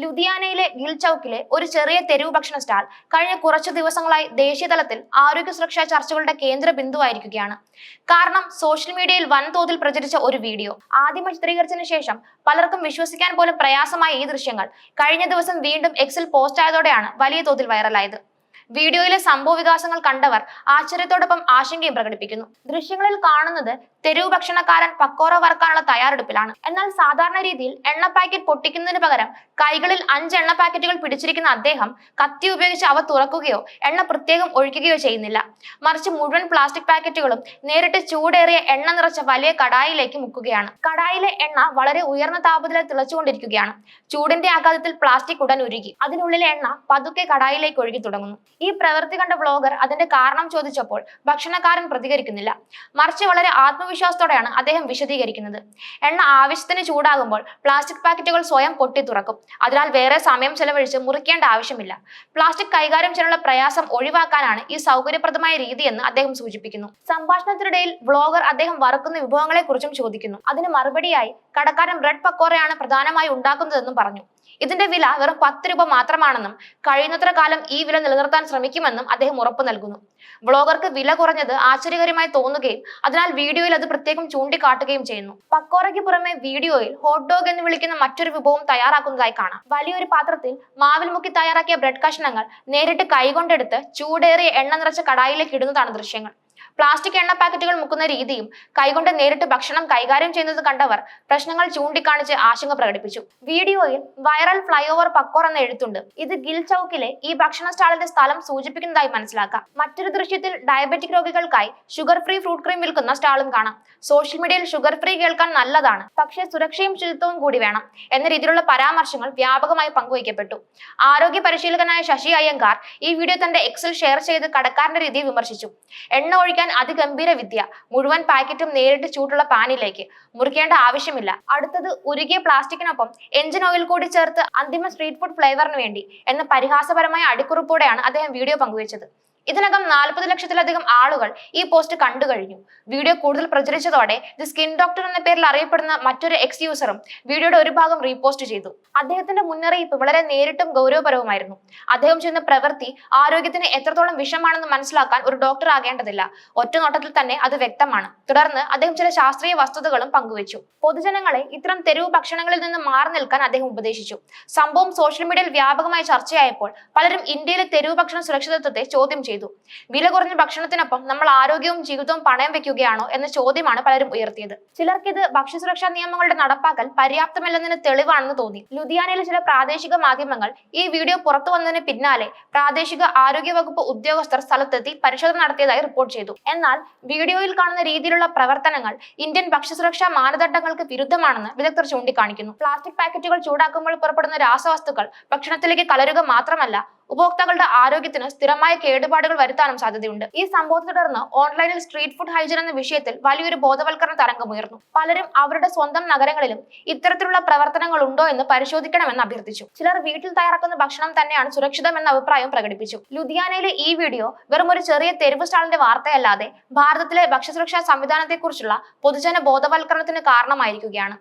ലുധിയാനയിലെ ഗിൽ ചൌക്കിലെ ഒരു ചെറിയ തെരുവ് ഭക്ഷണ സ്റ്റാൾ കഴിഞ്ഞ കുറച്ചു ദിവസങ്ങളായി ദേശീയതലത്തിൽ ആരോഗ്യ സുരക്ഷാ ചർച്ചകളുടെ കേന്ദ്ര ബിന്ദുവായിരിക്കുകയാണ്. കാരണം സോഷ്യൽ മീഡിയയിൽ വൻതോതിൽ പ്രചരിച്ച ഒരു വീഡിയോ. ആദ്യം ചിത്രീകരിച്ചതിനു ശേഷം പലർക്കും വിശ്വസിക്കാൻ പോലും പ്രയാസമായ ഈ ദൃശ്യങ്ങൾ കഴിഞ്ഞ ദിവസം വീണ്ടും എക്സിൽ പോസ്റ്റ് ആയതോടെയാണ് വലിയ തോതിൽ വൈറലായത് വീഡിയോയിലെ സംഭവ വികാസങ്ങൾ കണ്ടവർ ആശ്ചര്യത്തോടൊപ്പം ആശങ്കയും പ്രകടിപ്പിക്കുന്നു. ദൃശ്യങ്ങളിൽ കാണുന്നത് തെരുവ് ഭക്ഷണക്കാരൻ പക്കോറ വറക്കാനുള്ള തയ്യാറെടുപ്പിലാണ്. എന്നാൽ സാധാരണ രീതിയിൽ എണ്ണ പാക്കറ്റ് പൊട്ടിക്കുന്നതിന് പകരം കൈകളിൽ അഞ്ച് എണ്ണ പാക്കറ്റുകൾ പിടിച്ചിരിക്കുന്ന അദ്ദേഹം കത്തി ഉപയോഗിച്ച് അവ തുറക്കുകയോ എണ്ണ പ്രത്യേകം ഒഴിക്കുകയോ ചെയ്യുന്നില്ല. മറിച്ച് മുഴുവൻ പ്ലാസ്റ്റിക് പാക്കറ്റുകളും നേരിട്ട് ചൂടേറിയ എണ്ണ നിറച്ച വലിയ കടായിലേക്ക് മുക്കുകയാണ്. കടായിലെ എണ്ണ വളരെ ഉയർന്ന താപനില തിളച്ചുകൊണ്ടിരിക്കുകയാണ്. ചൂടിന്റെ ആഘാതത്തിൽ പ്ലാസ്റ്റിക് ഉടൻ ഉരുകി. അതിനുള്ളിലെ എണ്ണ പതുക്കെ കടായിലേക്ക് ഒഴുകി തുടങ്ങുന്നു. ഈ പ്രവൃത്തി കണ്ട വ്ളോഗർ അതിന്റെ കാരണം ചോദിച്ചപ്പോൾ ഭക്ഷണക്കാരൻ പ്രതികരിക്കുന്നില്ല. മറിച്ച് വളരെ ആത്മവിശ്വാസത്തോടെയാണ് അദ്ദേഹം വിശദീകരിക്കുന്നത്. എണ്ണ ആവശ്യത്തിന് ചൂടാകുമ്പോൾ പ്ലാസ്റ്റിക് പാക്കറ്റുകൾ സ്വയം പൊട്ടി തുറക്കും. അതിനാൽ വേറെ സമയം ചെലവഴിച്ച് മുറിക്കേണ്ട ആവശ്യമില്ല. പ്ലാസ്റ്റിക് കൈകാര്യം ചെയ്യാനുള്ള പ്രയാസം ഒഴിവാക്കാനാണ് ഈ സൗകര്യപ്രദമായ രീതി എന്ന് അദ്ദേഹം സൂചിപ്പിക്കുന്നു. സംഭാഷണത്തിനിടയിൽ വ്ളോഗർ അദ്ദേഹം വറുക്കുന്ന വിഭവങ്ങളെ കുറിച്ചും ചോദിക്കുന്നു. അതിന് മറുപടിയായി കടക്കാരൻ ബ്രെഡ് പക്കോറയാണ് പ്രധാനമായി ഉണ്ടാക്കുന്നതെന്നും പറഞ്ഞു. ഇതിന്റെ വില വെറും പത്ത് രൂപ മാത്രമാണെന്നും കഴിയുന്നത്ര കാലം ഈ വില നിലനിർത്താൻ ശ്രമിക്കുമെന്നും അദ്ദേഹം ഉറപ്പ് നൽകുന്നു. ബ്ലോഗർക്ക് വില കുറഞ്ഞത് ആശ്ചര്യകരമായി തോന്നുകയും അതിനാൽ വീഡിയോയിൽ അത് പ്രത്യേകം ചൂണ്ടിക്കാട്ടുകയും ചെയ്യുന്നു. പക്കോറയ്ക്ക് പുറമെ വീഡിയോയിൽ ഹോട്ട് ഡോഗ് എന്ന് വിളിക്കുന്ന മറ്റൊരു വിഭവം തയ്യാറാക്കുന്നതായി കാണാം. വലിയൊരു പാത്രത്തിൽ മാവിൽ മുക്കി തയ്യാറാക്കിയ ബ്രെഡ് കഷ്ണങ്ങൾ നേരിട്ട് കൈകൊണ്ടെടുത്ത് ചൂടേറിയ എണ്ണ നിറച്ച കടായിലേക്ക് ഇടുന്നതാണ് ദൃശ്യങ്ങൾ. പ്ലാസ്റ്റിക് എണ്ണ പാക്കറ്റുകൾ മുക്കുന്ന രീതിയും കൈകൊണ്ട് നേരിട്ട് ഭക്ഷണം കൈകാര്യം ചെയ്യുന്നത് കണ്ടവർ പ്രശ്നങ്ങൾ ചൂണ്ടിക്കാണിച്ച് ആശങ്ക പ്രകടിപ്പിച്ചു. വീഡിയോയിൽ വൈറൽ ഫ്ലൈ ഓവർ പക്കോർ എന്ന എഴുത്തുണ്ട്. ഇത് ഗിൽ ചൌക്കിലെ ഈ ഭക്ഷണ സ്റ്റാളിന്റെ സ്ഥലം സൂചിപ്പിക്കുന്നതായി മനസ്സിലാക്കാം. മറ്റൊരു ദൃശ്യത്തിൽ ഡയബറ്റിക് രോഗികൾക്കായി ഷുഗർ ഫ്രീ ഫ്രൂട്ട് ക്രീം വിൽക്കുന്ന സ്റ്റാളും കാണാം. സോഷ്യൽ മീഡിയയിൽ ഷുഗർ ഫ്രീ കേൾക്കാൻ നല്ലതാണ്. പക്ഷേ സുരക്ഷയും ശുചിത്വവും കൂടി വേണം എന്ന രീതിയിലുള്ള പരാമർശങ്ങൾ വ്യാപകമായി പങ്കുവയ്ക്കപ്പെട്ടു. ആരോഗ്യ പരിശീലകനായ ശശി അയ്യങ്കാർ ഈ വീഡിയോ തന്റെ എക്സിൽ ഷെയർ ചെയ്ത് കടക്കാരന്റെ രീതിയെ വിമർശിച്ചു. എണ്ണ ഒഴിക്കാൻ അതിഗംഭീര വിദ്യ. മുഴുവൻ പാക്കറ്റും നേരിട്ട് ചൂടുള്ള പാനിലേക്ക്. മുറിക്കേണ്ട ആവശ്യമില്ല. അടുത്തത് ഉരുകിയ പ്ലാസ്റ്റിക്കിനൊപ്പം എഞ്ചിൻ ഓയിൽ കൂടി ചേർത്ത് അന്തിമ സ്ട്രീറ്റ് ഫുഡ് ഫ്ലേവറിന് വേണ്ടി എന്ന പരിഹാസപരമായ അടിക്കുറിപ്പോടെയാണ് അദ്ദേഹം വീഡിയോ പങ്കുവച്ചത്. ഇതിനകം നാൽപ്പത് ലക്ഷത്തിലധികം ആളുകൾ ഈ പോസ്റ്റ് കണ്ടു കഴിഞ്ഞു. വീഡിയോ കൂടുതൽ പ്രചരിച്ചതോടെ ദി സ്കിൻ ഡോക്ടർ എന്ന പേരിൽ അറിയപ്പെടുന്ന മറ്റൊരു എക്സ് യൂസറും വീഡിയോയുടെ ഒരു ഭാഗം റീപോസ്റ്റ് ചെയ്തു. അദ്ദേഹത്തിന്റെ മുന്നറിയിപ്പ് വളരെ നേരിട്ടും ഗൗരവപരവുമായിരുന്നു. അദ്ദേഹം ചെയ്യുന്ന പ്രവൃത്തി ആരോഗ്യത്തിന് എത്രത്തോളം വിഷമാണെന്ന് മനസ്സിലാക്കാൻ ഒരു ഡോക്ടർ ആകേണ്ടതില്ല. ഒറ്റ നോട്ടത്തിൽ തന്നെ അത് വ്യക്തമാണ്. തുടർന്ന് അദ്ദേഹം ചില ശാസ്ത്രീയ വസ്തുതകളും പങ്കുവച്ചു. പൊതുജനങ്ങളെ ഇത്തരം തെരുവ് ഭക്ഷണങ്ങളിൽ നിന്ന് മാറി നിൽക്കാൻ അദ്ദേഹം ഉപദേശിച്ചു. സംഭവം സോഷ്യൽ മീഡിയയിൽ വ്യാപകമായി ചർച്ചയായപ്പോൾ പലരും ഇന്ത്യയിലെ തെരുവ് ഭക്ഷണ സുരക്ഷിതത്വത്തെ ചോദ്യം ചെയ്തു. വില കുറഞ്ഞ ഭക്ഷണത്തിനൊപ്പം നമ്മൾ ആരോഗ്യവും ജീവിതവും പണയം വെക്കുകയാണോ എന്ന ചോദ്യമാണ് പലരും ഉയർത്തിയത്. ചിലർക്ക് ഇത് ഭക്ഷ്യസുരക്ഷാ നിയമങ്ങളുടെ നടപ്പാക്കൽ പര്യാപ്തമല്ലെന്നതിന് തെളിവാണെന്ന് തോന്നി. ലുധിയാനയിലെ ചില പ്രാദേശിക മാധ്യമങ്ങൾ ഈ വീഡിയോ പുറത്തു വന്നതിന് പിന്നാലെ പ്രാദേശിക ആരോഗ്യ വകുപ്പ് ഉദ്യോഗസ്ഥർ സ്ഥലത്തെത്തി പരിശോധന നടത്തിയതായി റിപ്പോർട്ട് ചെയ്തു. എന്നാൽ വീഡിയോയിൽ കാണുന്ന രീതിയിലുള്ള പ്രവർത്തനങ്ങൾ ഇന്ത്യൻ ഭക്ഷ്യസുരക്ഷാ മാനദണ്ഡങ്ങൾക്ക് വിരുദ്ധമാണെന്ന് വിദഗ്ധർ ചൂണ്ടിക്കാണിക്കുന്നു. പ്ലാസ്റ്റിക് പാക്കറ്റുകൾ ചൂടാക്കുമ്പോൾ പുറപ്പെടുന്ന രാസവസ്തുക്കൾ ഭക്ഷണത്തിലേക്ക് കലരുക മാത്രമല്ല ഉപഭോക്താക്കളുടെ ആരോഗ്യത്തിന് സ്ഥിരമായ കേടുപാടുകൾ വരുത്താനും സാധ്യതയുണ്ട്. ഈ സംഭവത്തെ തുടർന്ന് ഓൺലൈനിൽ സ്ട്രീറ്റ് ഫുഡ് ഹൈജീൻ എന്ന വിഷയത്തിൽ വലിയൊരു ബോധവൽക്കരണ തരംഗമുയർന്നു പലരും അവരുടെ സ്വന്തം നഗരങ്ങളിലും ഇത്തരത്തിലുള്ള പ്രവർത്തനങ്ങൾ ഉണ്ടോ എന്ന് പരിശോധിക്കണമെന്ന് അഭ്യർത്ഥിച്ചു. ചിലർ വീട്ടിൽ തയ്യാറാക്കുന്ന ഭക്ഷണം തന്നെയാണ് സുരക്ഷിതമെന്ന അഭിപ്രായം പ്രകടിപ്പിച്ചു. ലുധിയാനയിലെ ഈ വീഡിയോ വെറും ഒരു ചെറിയ തെരുവ് സ്റ്റാളിന്റെ വാർത്തയല്ലാതെ ഭാരതത്തിലെ ഭക്ഷ്യസുരക്ഷാ സംവിധാനത്തെക്കുറിച്ചുള്ള പൊതുജന ബോധവൽക്കരണത്തിന് കാരണമായിരിക്കുകയാണ്.